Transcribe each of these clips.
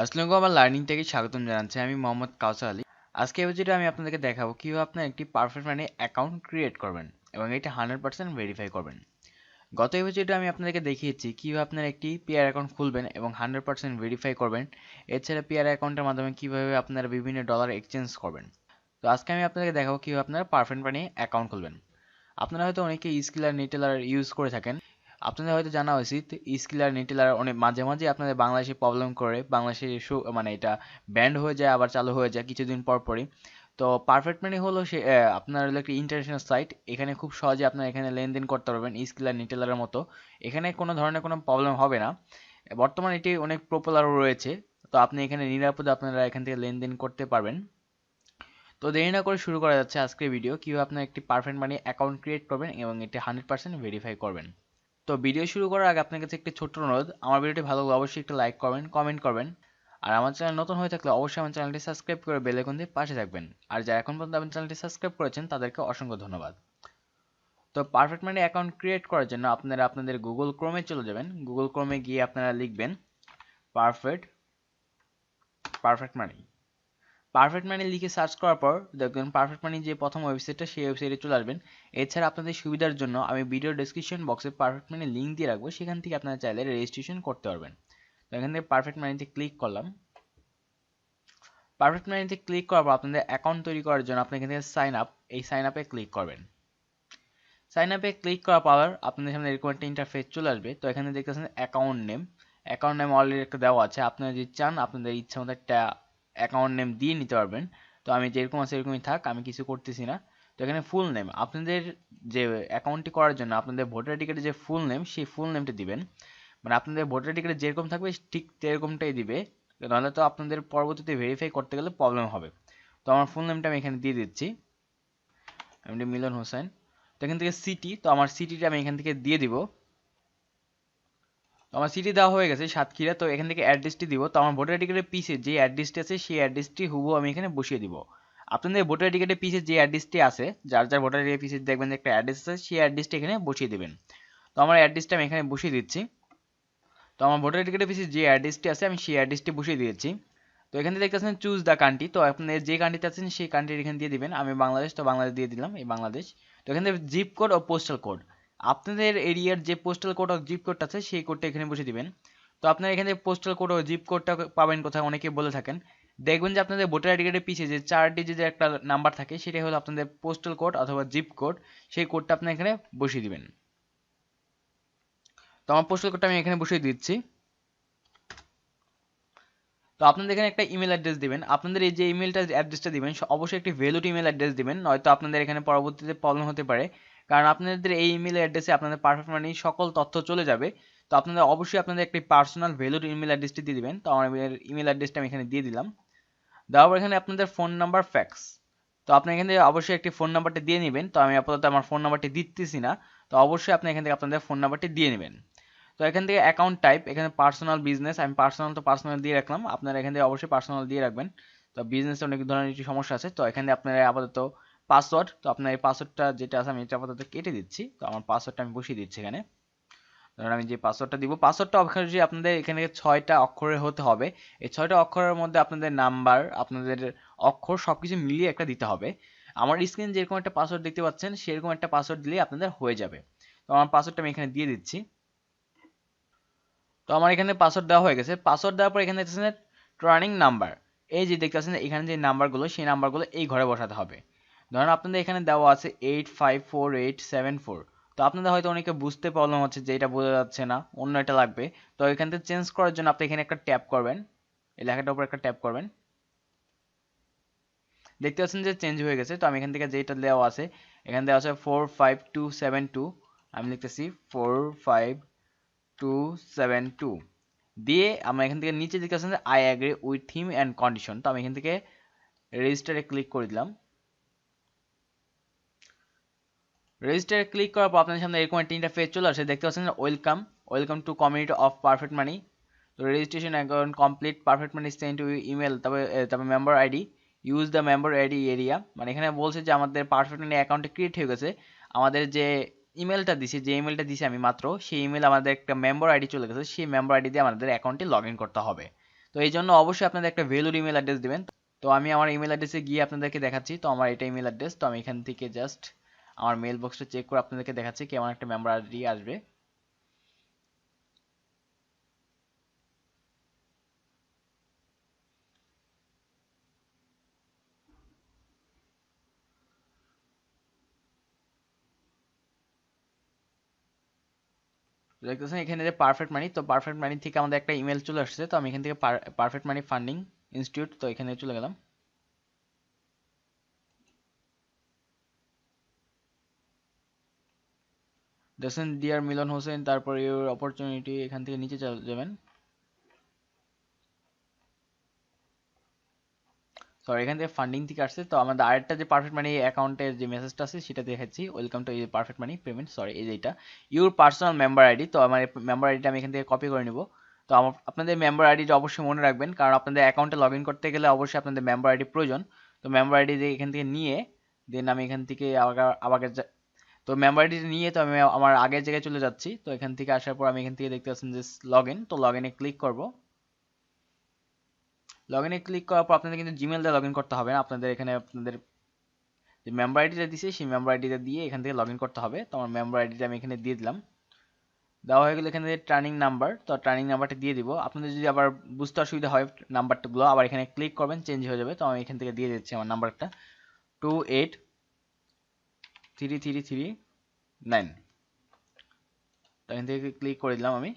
আসসালামু আমার লার্নিং থেকে স্বাগতম জানাচ্ছি আমি মোহাম্মদ কাউসার আলী। আজকে এই ভিডিওতে আমি আপনাদেরকে দেখাবো কীভাবে আপনার একটি পারফেক্ট মানে অ্যাকাউন্ট ক্রিয়েট করবেন এবং এটা হান্ড্রেড পার্সেন্ট ভেরিফাই করবেন। গত এই ভিডিওতে আমি আপনাদেরকে দেখিয়েছি কীভাবে আপনার একটি পিআর অ্যাকাউন্ট খুলবেন এবং হান্ড্রেড পার্সেন্ট ভেরিফাই করবেন। এছাড়া পিআর অ্যাকাউন্টের মাধ্যমে কীভাবে আপনারা বিভিন্ন ডলার এক্সচেঞ্জ করবেন। তো আজকে আমি আপনাদেরকে দেখাবো কীভাবে আপনারা পারফেক্ট মানে অ্যাকাউন্ট খুলবেন। আপনারা হয়তো অনেকে স্কিলার নিটেলার ইউজ করে থাকেন। আপনাদের হয়তো জানা উচিত স্কিলার নিটেলার অনেক মাঝে মাঝে আপনাদের বাংলাদেশে প্রবলেম করে বাংলাদেশে শো মানে এটা ব্যান্ড হয়ে যায়, আবার চালু হয়ে যায় কিছুদিন পর পরই। তো পারফেক্ট মানি হলো সে আপনার হলো একটা ইন্টারন্যাশনাল সাইট এখানে খুব সহজে আপনার এখানে লেনদেন করতে পারবেন স্কিলার নিটেলারের মতো। এখানে কোনো ধরনের কোনো প্রবলেম হবে না। বর্তমানে এটি অনেক পপুলারও রয়েছে, তো আপনি এখানে নিরাপদে আপনারা এখান থেকে লেনদেন করতে পারবেন। তো দেরি না করে শুরু করা যাচ্ছে আজকের ভিডিও কীভাবে আপনার একটি পারফেক্ট মানি অ্যাকাউন্ট ক্রিয়েট করবেন এবং এটি হান্ড্রেড পার্সেন্ট ভেরিফাই করবেন। তো ভিডিও শুরু করার আগে আপনার কাছে একটি ছোট্ট অনুরোধ। আমার ভিডিওটি ভালো লাগলে অবশ্যই একটু লাইক করবেন কমেন্ট করবেন। আর আমার চ্যানেল নতুন হয়ে থাকলে অবশ্যই আমার চ্যানেলটি সাবস্ক্রাইব করে বেল আইকন দিয়ে পাশে থাকবেন। আর যারা এখন পর্যন্ত আমার চ্যানেলটি সাবস্ক্রাইব করেছেন, তাদেরকে অসংখ্য ধন্যবাদ। তো পারফেক্ট মানি অ্যাকাউন্ট ক্রিয়েট করার জন্য আপনারা আপনাদের গুগল ক্রোমে চলে যাবেন। গুগল ক্রোমে গিয়ে আপনারা লিখবেন perfect perfect money perfect money লিখে সার্চ করার পর দেখবেন পারফেক্ট মানি যে প্রথম ওয়েবসাইটটা সেই ওয়েবসাইটে চলে আসবেন। এছাড়া আপনাদের সুবিধার জন্য আমি ভিডিও ডেসক্রিপশন বক্সে পারফেক্ট মানি লিঙ্ক দিয়ে রাখব। সেখান থেকে আপনারা চাইলে রেজিস্ট্রেশন করতে পারবেন। তো এখান থেকে পারফেক্ট মানিতে ক্লিক করলাম। পারফেক্ট মানিতে ক্লিক করার পর আপনাদের অ্যাকাউন্ট তৈরি করার জন্য আপনি এখান থেকে সাইন আপ এই সাইন আপে ক্লিক করবেন। সাইন আপে ক্লিক করার পর আপনাদের সামনে এরকম একটা ইন্টারফেস চলে আসবে। তো এখানে দেখতেছেন account name account name already একটা দেওয়া আছে। আপনারা যদি চান, আপনাদের ইচ্ছা মতো একটা অ্যাকাউন্ট নেম দিয়ে নিতে পারবেন। তো আমি যেরকম আছে এরকমই থাক, আমি কিছু করতেছি না। তো এখানে ফুল নেম আপনাদের যে অ্যাকাউন্টটি করার জন্য, আপনাদের ভোটার টিকেটের যে ফুল নেম সেই ফুল নেমটা দিবেন। মানে আপনাদের ভোটার টিকেটে যেরকম থাকবে, ঠিক সেরকমটাই দিবে। নাহলে তো আপনাদের পরবর্তীতে ভেরিফাই করতে গেলে প্রবলেম হবে। তো আমার ফুল নেমটা আমি এখানে দিয়ে দিচ্ছি। এমডি মিলন হোসেন। তো এখান থেকে সিটি তো আমার সিটিটা আমি এখান থেকে দিয়ে দিব। তো আমার সিটি দেওয়া হয়ে গেছে, সাতক্ষীরা। তো এখান থেকে অ্যাড্রেসটি দিব। তো আমার ভোটার টিকেটের পিছে যে অ্যাড্রেসটি আছে, সেই অ্যাড্রেসটি হুবু আমি এখানে বসিয়ে দিব। আপনাদের ভোটার টিকেটের পিছে যে অ্যাড্রেসটি আছে, যার যার ভোটার টিকেটের পিছে দেখবেন যে একটা অ্যাড্রেস আছে, সেই অ্যাড্রেসটি এখানে বসিয়ে দেবেন। তো আমার অ্যাড্রেসটা আমি এখানে বসিয়ে দিচ্ছি। তো আমার ভোটার টিকেটের পিছে যে অ্যাড্রেসটি আছে, আমি সেই অ্যাড্রেসটি বসিয়ে দিয়েছি। তো এখানে দেখতেছেন চুজ দ্য কান্ট্রি তো আপনাদের যে কান্ট্রিতে আছেন, সেই কান্ট্রি এখানে দিয়ে দিবেন। আমি বাংলাদেশ, তো বাংলাদেশ দিয়ে দিলাম, এই বাংলাদেশ। তো এখানে জিপ কোড ও পোস্টাল কোড আপনাদের এরিয়ার যে পোস্টাল কোড ও জিপ কোডটা আছে, সেই কোডটা এখানে বসে দিবেন। তো আপনারা এখানে পোস্টাল কোড ও জিপ কোডটা পাবেন কোথায় অনেকে বলে থাকেন। দেখবেন যে আপনাদের ভোটার আইডি কার্ডের পিছিয়ে যে চার ডিজিটের একটা নাম্বার থাকে, সেটাই হলো আপনাদের পোস্টাল কোড অথবা জিপ কোড সেই কোডটা আপনি এখানে বসিয়ে দিবেন। তো আমার পোস্টাল কোডটা আমি এখানে বসিয়ে দিচ্ছি। তো আপনাদের এখানে একটা ইমেল অ্যাড্রেস দিবেন। আপনাদের এই যে ইমেলটা অ্যাড্রেসটা দিবেন, অবশ্যই একটি ভ্যালিড ইমেল অ্যাড্রেস দিবেন, নয়তো আপনাদের এখানে পরবর্তীতে প্রবলেম হতে পারে। কারণ আপনাদের এই ইমেল অ্যাড্রেসে আপনাদের পারফেক্ট মানি সকল তথ্য চলে যাবে। তো আপনাদের অবশ্যই আপনাদের একটি পার্সোনাল ভ্যালুড ইমেল অ্যাড্রেসটি দিয়ে দিবেন। তো আমার ইমেল অ্যাড্রেসটা আমি এখানে দিয়ে দিলাম। দেওয়ার পর এখানে আপনাদের ফোন নাম্বার ফ্যাক্স তো আপনি এখান থেকে অবশ্যই একটি ফোন নাম্বারটি দিয়ে নেবেন। তো আমি আপাতত আমার ফোন নাম্বারটি দিতেছি না। তো অবশ্যই আপনি এখান থেকে আপনাদের ফোন নাম্বারটি দিয়ে নেবেন। তো এখান থেকে অ্যাকাউন্ট টাইপ এখানে পার্সোনাল বিজনেস আমি পার্সোনাল তো পার্সোনাল দিয়ে রাখলাম। আপনারা এখান থেকে অবশ্যই পার্সোনাল দিয়ে রাখবেন। তো বিজনেসে অনেক ধরনের কিছু সমস্যা আছে। তো এখানে আপনারা আপাতত পাসওয়ার্ড তো আপনার এই পাসওয়ার্ডটা যেটা আছে আমি এটা আপাতত কেটে দিচ্ছি। তো আমার পাসওয়ার্ডটা আমি বসিয়ে দিচ্ছি এখানে। ধরুন আমি যে পাসওয়ার্ডটা দিব পাসওয়ার্ডটা অবশ্যই আপনাদের এখানে ছয়টা অক্ষরের হতে হবে, এই ছয়টা অক্ষরের মধ্যে আপনাদের নাম্বার আপনাদের অক্ষর সব কিছু মিলিয়ে একটা দিতে হবে। আমার স্ক্রিন যেরকম একটা পাসওয়ার্ড দেখতে পাচ্ছেন, সেরকম একটা পাসওয়ার্ড দিলেই আপনাদের হয়ে যাবে। তো আমার পাসওয়ার্ডটা আমি এখানে দিয়ে দিচ্ছি। তো আমার এখানে পাসওয়ার্ড দেওয়া হয়ে গেছে। পাসওয়ার্ড দেওয়ার পর এখানে দেখতেছেন ট্রার্নিং নাম্বার এই যে দেখতেছেন এখানে যে নাম্বারগুলো সেই নাম্বারগুলো এই ঘরে বসাতে হবে। ধরুন আপনাদের এখানে দেওয়া আছে eight five four eight seven four তো আপনাদের হয়তো অনেকে বুঝতে প্রবলেম হচ্ছে যে এটা বোঝা যাচ্ছে না, অন্য এটা লাগবে। তো এখান থেকে চেঞ্জ করার জন্য আপনি এখানে একটা ট্যাপ করবেন, এই লেখাটার উপর একটা ট্যাপ করবেন। দেখতে পাচ্ছেন যে চেঞ্জ হয়ে গেছে, তো আমি এখান থেকে যেটা দেওয়া আছে, এখানে দেওয়া আছে four five two seven two আমি লিখতেছি four five two seven two দিয়ে আমরা এখান থেকে নিচে দেখতে পাচ্ছেন যে I agree with terms and condition তো আমি এখান থেকে রেজিস্টারে ক্লিক করে দিলাম। রেজিস্টারে ক্লিক করার পর আপনাদের সামনে এরকম একটা ইন্টারফেস চলে আসে। দেখতে পাচ্ছেন welcome welcome to community of perfect money তো registration account complete perfect money send to email তবে তবে member ID use the member ID area মানে এখানে বলছে যে আমাদের পারফেক্ট মানি অ্যাকাউন্টে ক্রিয়েট হয়ে গেছে। আমাদের যে ইমেলটা দিছি, যে ইমেলটা দিছি আমি মাত্র, সেই ইমেল আমাদের একটা মেম্বার আইডি চলে গেছে। সেই মেম্বার আইডি দিয়ে আমাদের অ্যাকাউন্টে লগ ইন করতে হবে। তো এই জন্য অবশ্যই আপনাদের একটা ভ্যালুর ইমেল অ্যাড্রেস দেবেন। তো আমি আমার ইমেল অ্যাড্রেসে গিয়ে আপনাদেরকে দেখাচ্ছি। তো আমার এটা ইমেল অ্যাড্রেস তো আমি এখান থেকে জাস্ট আমার মেল বক্সটা চেক করে আপনাদেরকে দেখাচ্ছি কেমন একটা মেম্বার আইডি আসবে। দেখতেছেন, এখানে যে পারফেক্ট মানি তো পারফেক্ট মানি থেকে আমাদের একটা ইমেল চলে আসছে, তো আমি এখান থেকে পারফেক্ট মানি ফান্ডিং ইনস্টিটিউট তো এখানে চলে গেলাম। দেখছেন ডিয়ার মিলন হোসেন তারপর ইউর অপরচুনিটি এখান থেকে নিচে যাবেন। সরি এখান থেকে ফান্ডিং থেকে আসছে। তো আমাদের আরেকটা যে পারফেক্ট মানি অ্যাকাউন্টের যে মেসেজটা আছে, সেটা দেখাচ্ছি। Welcome to perfect money payment sorry এই যে এটা। ইউর পার্সোনাল মেম্বার আইডি তো আমার মেম্বার আইডিটা আমি এখান থেকে কপি করে নিব। তো আপনাদের মেম্বার আইডিটা অবশ্যই মনে রাখবেন, কারণ আপনাদের অ্যাকাউন্টে লগ ইন করতে গেলে অবশ্যই আপনাদের মেম্বার আইডি প্রয়োজন। তো মেম্বার আইডি এখান থেকে নিয়ে দেন আমি এখান থেকে আবার আবার তো মেম্বার আইডি নিয়ে তো আমি আমার আগের জায়গায় চলে যাচ্ছি। তো এখান থেকে আসার পর আমি এখান থেকে দেখতে পাচ্ছেন যে লগ ইন তো লগ ইনে ক্লিক করব। লগ ইনে ক্লিক করার পর আপনাদের কিন্তু জিমেল দিয়ে লগ ইন করতে হবে না। আপনাদের এখানে আপনাদের যে মেম্বার আইডিটা দিছে, সেই মেম্বার আইডিটা দিয়ে এখান থেকে লগ ইন করতে হবে। তো আমার মেম্বার আইডিটা আমি এখানে দিয়ে দিলাম। দেওয়া হয়ে গেলে এখানে টার্নিং নাম্বার তো টার্নিং নাম্বারটা দিয়ে দিব। আপনাদের যদি আবার বুঝতে অসুবিধা হয় নাম্বারটাগুলো আবার এখানে ক্লিক করবেন চেঞ্জ হয়ে যাবে। তো আমি এখান থেকে দিয়ে দিচ্ছি আমার নাম্বারটা two. Eight three three three nine তো এখান থেকে ক্লিক করে দিলাম আমি।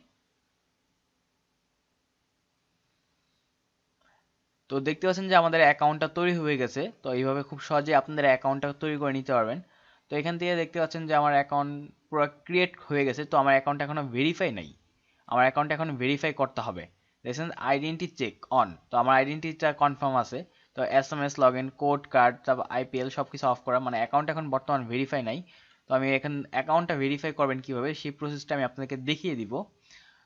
তো দেখতে পাচ্ছেন যে আমাদের অ্যাকাউন্টটা তৈরি হয়ে গেছে। তো এইভাবে খুব সহজে আপনাদের অ্যাকাউন্টটা তৈরি করে নিতে পারবেন। তো এখান থেকে দেখতে পাচ্ছেন যে আমার অ্যাকাউন্ট পুরো ক্রিয়েট হয়ে গেছে। তো আমার অ্যাকাউন্ট এখনও ভেরিফাই নাই। আমার অ্যাকাউন্ট এখন ভেরিফাই করতে হবে। দেখছেন আইডেন্টি চেক অন তো আমার আইডেন্টিটা কনফার্ম আছে। তো S M S log in code card তারপর আইপিএল সব কিছু অফ করা। মানে অ্যাকাউন্ট এখন বর্তমান ভেরিফাই নাই। তো আমি এখন অ্যাকাউন্টটা ভেরিফাই করবেন কীভাবে, সেই প্রসেসটা আমি আপনাদেরকে দেখিয়ে দিব।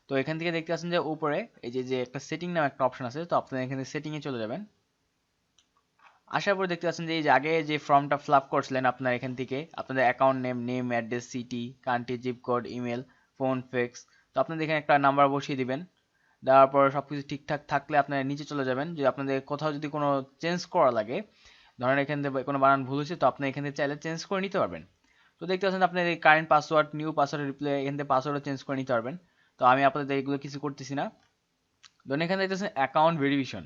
তো এখান থেকে দেখতে পাচ্ছেন যে উপরে, এই যে যে একটা সেটিং নামে একটা অপশন আছে, তো আপনারা এখানে সেটিংয়ে চলে যাবেন। আসার পর দেখতে পাচ্ছেন যে এই যে আগে যে ফর্মটা ফিল আপ করছিলেন আপনার এখান থেকে, আপনাদের account name name address city country zip code email phone fix তো আপনাদের এখানে একটা নাম্বার বসিয়ে দিবেন। দেওয়ার পর সব কিছু ঠিকঠাক থাকলে আপনারা নিচে চলে যাবেন। যে আপনাদের কোথাও যদি কোনো চেঞ্জ করা লাগে, ধরেন এখান থেকে কোনো বানান ভুল হয়েছে, তো আপনি এখান থেকে চাইলে চেঞ্জ করে নিতে পারবেন। তো দেখতে পাচ্ছেন আপনার এই current password new password replay এখান থেকে পাসওয়ার্ডও চেঞ্জ করে নিতে পারবেন। তো আমি আপনাদের এগুলো কিছু করতেছি না। ধরুন এখানে দেখতেছেন অ্যাকাউন্ট ভেরিফিকেশন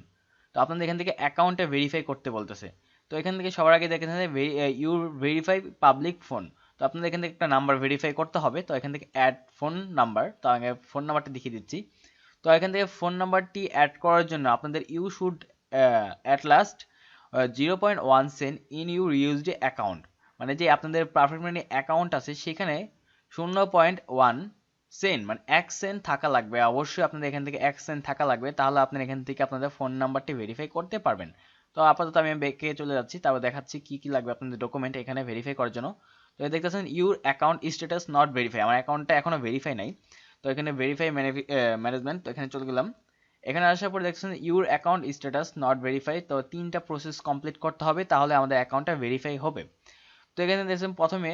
তো আপনাদের এখান থেকে অ্যাকাউন্টটা ভেরিফাই করতে বলতেছে। তো এখান থেকে সবার আগে দেখেছেন ইউ ভেরিফাই পাবলিক ফোন তো আপনাদের এখান থেকে একটা নাম্বার ভেরিফাই করতে হবে। তো এখান থেকে অ্যাড ফোন নাম্বার তো আমি ফোন নাম্বারটা দেখিয়ে দিচ্ছি। তো এখান থেকে ফোন নাম্বারটি অ্যাড করার জন্য আপনাদের you should at last zero point one send in your USD account মানে যে আপনাদের পারফেক্ট মানি অ্যাকাউন্ট আছে সেখানে শূন্য পয়েন্ট ওয়ান সেন্ট মানে এক সেন্ট থাকা লাগবে। অবশ্যই আপনাদের এখান থেকে এক সেন্ট থাকা লাগবে। তাহলে আপনার এখান থেকে আপনাদের ফোন নাম্বারটি ভেরিফাই করতে পারবেন। তো আপাতত আমি বেঁকে চলে যাচ্ছি। তারপর দেখাচ্ছি কি কি লাগবে আপনাদের ডকুমেন্ট এখানে ভেরিফাই করার জন্য। তো দেখতেছেন your account status not verify আমার অ্যাকাউন্টটা এখনও ভেরিফাই নাই। তো এখানে ভেরিফাই ম্যানেজমেন্ট তো এখানে চলে গেলাম। এখানে আসার পর দেখছেন your account status not verify তো তিনটা প্রসেস কমপ্লিট করতে হবে, তাহলে আমাদের অ্যাকাউন্টটা ভেরিফাই হবে। তো এখানে দেখছেন প্রথমে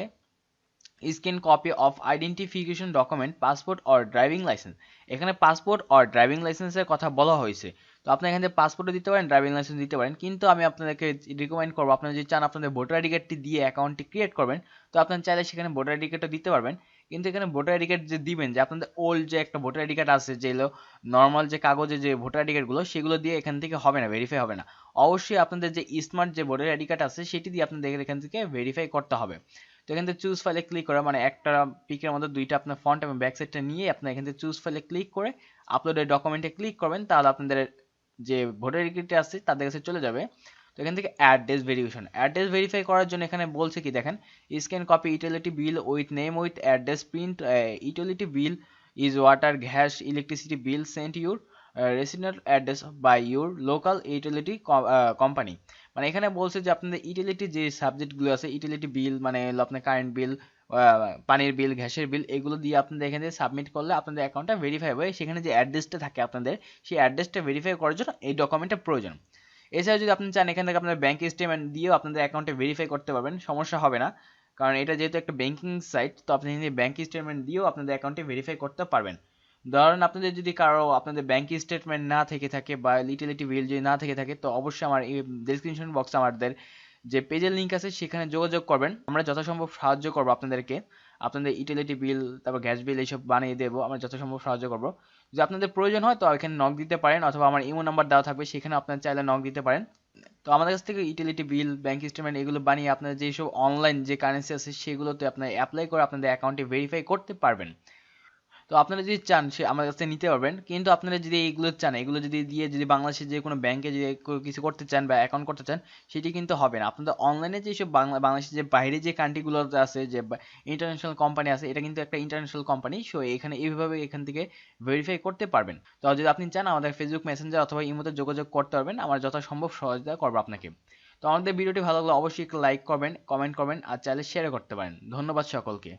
scan copy of identification document passport or driving licence এখানে পাসপোর্ট অর ড্রাইভিং লাইসেন্সের কথা বলা হয়েছে। তো আপনি এখান পাসপোর্টও দিতে পারেন ড্রাইভিং লাইসেন্স দিতে পারেন। কিন্তু আমি আপনাদেরকে রিকমেন্ড করব, আপনারা যদি চান আপনাদের ভোটার আইডি কার্ডটি দিয়ে অ্যাকাউন্টটি ক্রিয়েট করবেন, তো আপনার চাইলে সেখানে ভোটার আইডি কার্ডটা দিতে পারবেন। কিন্তু এখানে ভোটার আইডি কার্ড যে দিবেন, যে আপনাদের ওল্ড যে একটা ভোটার আইডি কার্ড আছে যেগুলো নর্মাল যে কাগজে যে ভোটার আইডি কার্ডগুলো, সেগুলো দিয়ে এখান থেকে হবে না ভেরিফাই হবে না। অবশ্যই আপনাদের যে স্মার্ট যে ভোটার আইডি কার্ড আছে, সেটি দিয়ে আপনাদের এখান থেকে ভেরিফাই করতে হবে। তো এখান থেকে চুজ ফাইলে ক্লিক করে মানে একটা পিকের মধ্যে দুইটা আপনার ফ্রন্ট এবং ব্যাক সাইডটা নিয়ে আপনার এখান থেকে চুজ ফাইলে ক্লিক করে আপলোডের ডকুমেন্টে ক্লিক করবেন, তাহলে আপনাদের যে ভোটার আইডি কার্ডটি আছে, তাদের কাছে চলে যাবে। তো এখান থেকে অ্যাড্রেস ভেরিফিকেশন অ্যাড্রেস ভেরিফাই করার জন্য এখানে বলছে কি, দেখেন scan copy utility bill with name with address print utility bill is water gas electricity bill sent your resident address by your local utility company মানে এখানে বলছে যে আপনাদের ইউটিলিটি যে সাবজেক্টগুলো আছে ইউটিলিটি বিল মানে আপনার কারেন্ট বিল পানির বিল গ্যাসের বিল এগুলো দিয়ে আপনাদের এখানে সাবমিট করলে আপনাদের অ্যাকাউন্টটা ভেরিফাই হবে। সেখানে যে অ্যাড্রেসটা থাকে আপনাদের, সেই অ্যাড্রেসটা ভেরিফাই করার জন্য এই ডকুমেন্টটা প্রয়োজন। এছাড়া যদি আপনি চান এখান থেকে আপনাদের ব্যাঙ্ক স্টেটমেন্ট দিয়েও আপনাদের অ্যাকাউন্টে ভেরিফাই করতে পারবেন, সমস্যা হবে না। কারণ এটা যেহেতু একটা ব্যাঙ্কিং সাইট তো আপনি ব্যাঙ্ক স্টেটমেন্ট দিয়েও আপনাদের অ্যাকাউন্টে ভেরিফাই করতে পারবেন। ধরেন আপনাদের যদি কারও, আপনাদের ব্যাংক স্টেটমেন্ট না থেকে থাকে বা লিটিলিটি বিল যদি না থেকে থাকে, তো অবশ্যই আমার এই ডেসক্রিপশন বক্সে আমাদের যে পেজের লিঙ্ক আছে, সেখানে যোগাযোগ করবেন। আমরা যথাসম্ভব সাহায্য করব আপনাদেরকে। আপনাদের ইউটিলিটি বিল তারপর গ্যাস বিল এইসব বানিয়ে দেবো। আমরা যথাসম্ভব সাহায্য করব। যদি আপনাদের প্রয়োজন হয়, তো এখানে নক দিতে পারেন অথবা আমার ইমো নাম্বার দেওয়া থাকবে, সেখানে আপনারা চাইলে নক দিতে পারেন। তো আমাদের কাছ থেকে ইউটিলিটি বিল ব্যাংক স্টেটমেন্ট এগুলো বানিয়ে আপনারা যেসব অনলাইন যে কারেন্সি আছে, সেগুলোতে আপনার অ্যাপ্লাই করে আপনাদের অ্যাকাউন্টে ভেরিফাই করতে পারবেন। তো আপনারা যদি চান, সে আমাদের কাছে নিতে পারবেন। কিন্তু আপনারা যদি এইগুলো চান, এগুলো যদি দিয়ে যদি বাংলাদেশের যে কোনো ব্যাংকে যদি কিছু করতে চান বা অ্যাকাউন্ট করতে চান, সেটি কিন্তু হবে না। আপনাদের অনলাইনে যেসব বাংলা, বাংলাদেশের যে বাইরে যে কান্ট্রিগুলো আছে, যে ইন্টারন্যাশনাল কোম্পানি আছে, এটা কিন্তু একটা ইন্টারন্যাশনাল কোম্পানি সো এখানে এইভাবে এখান থেকে ভেরিফাই করতে পারবেন। তো যদি আপনি চান, আমাদের ফেসবুক মেসেঞ্জার অথবা ইমোতে যোগাযোগ করতে পারবেন। আমার যথাসম্ভব সহযোগিতা করব আপনাকে। তো আমাদের ভিডিওটি ভালো লাগলে অবশ্যই একটু লাইক করবেন কমেন্ট করবেন, আর চাইলে শেয়ার করতে পারেন। ধন্যবাদ সকলকে।